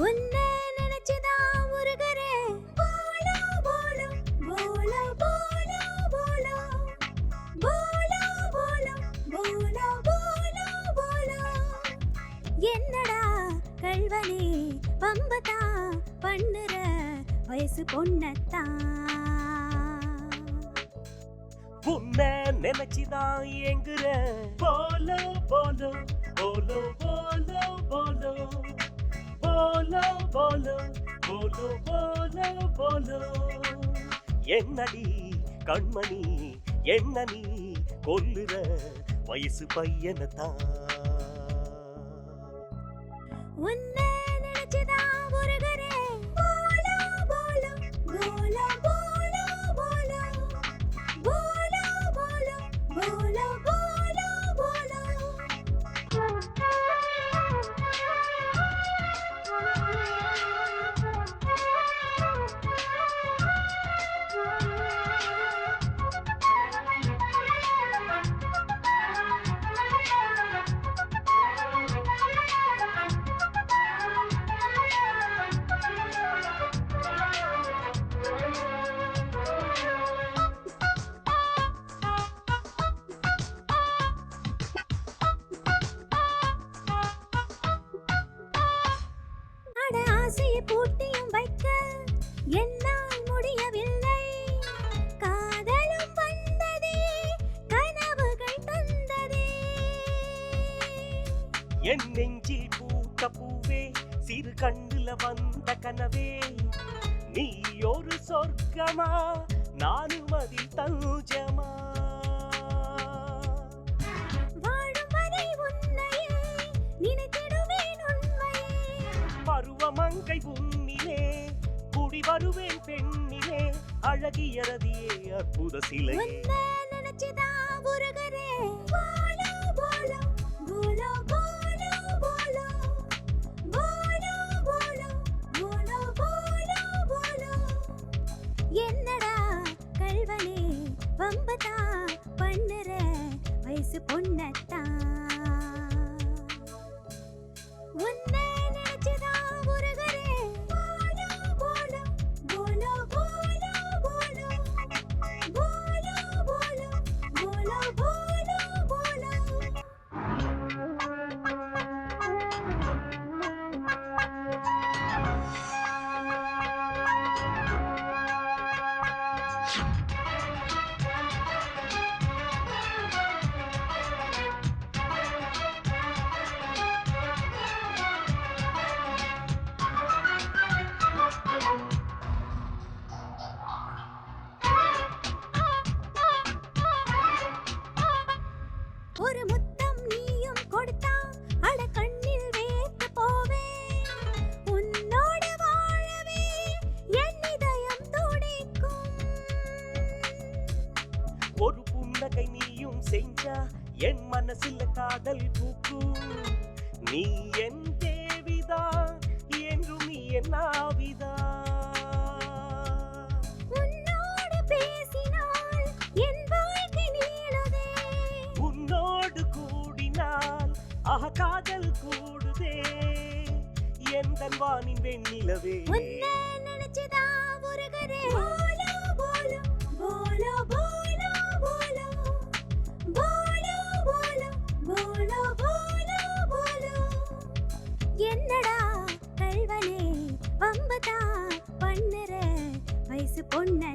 உன்னை நினைச்சுதான் முருகரே போலா, போலா, போலா, போலா, போலா. போலா, போலா, போலா, போலா, போலா. என்னடா கல்வனே பம்பதா பண்ணுற வயசு பொண்ணத்தான் உன்னை நினைச்சுதான் எங்குற போ என்னடி கண்மணி? என்ன நீ கொல்லுற வயசு பையனை தான் என் நெஞ்சில் பூத்த பூவே சிறு கண்ணுல வந்த கனவே. நீ ஒரு சொர்க்கமா நானும் அதில் தஞ்சமா. பருவமங்கை உன்னிலே குடி வருவேன் பெண்ணிலே. அழகியறதியே அற்புத உன்னை நினைச்சுதான் ஒரு புன்னகை நீயும் செஞ்சா என் மனசில் காதல் பூக்கும். நீ என் தேவிதா என்றும் நீ என் ஆவிதா. உன்னோடு கூடினால் ஆக காதல் கூடுதே. எந்த வானின் வெண்ணிலவே நினைச்சுதான் ஒரு கரே போலோ போலோ தான் பண்ணுற. வயசு பொண்ணை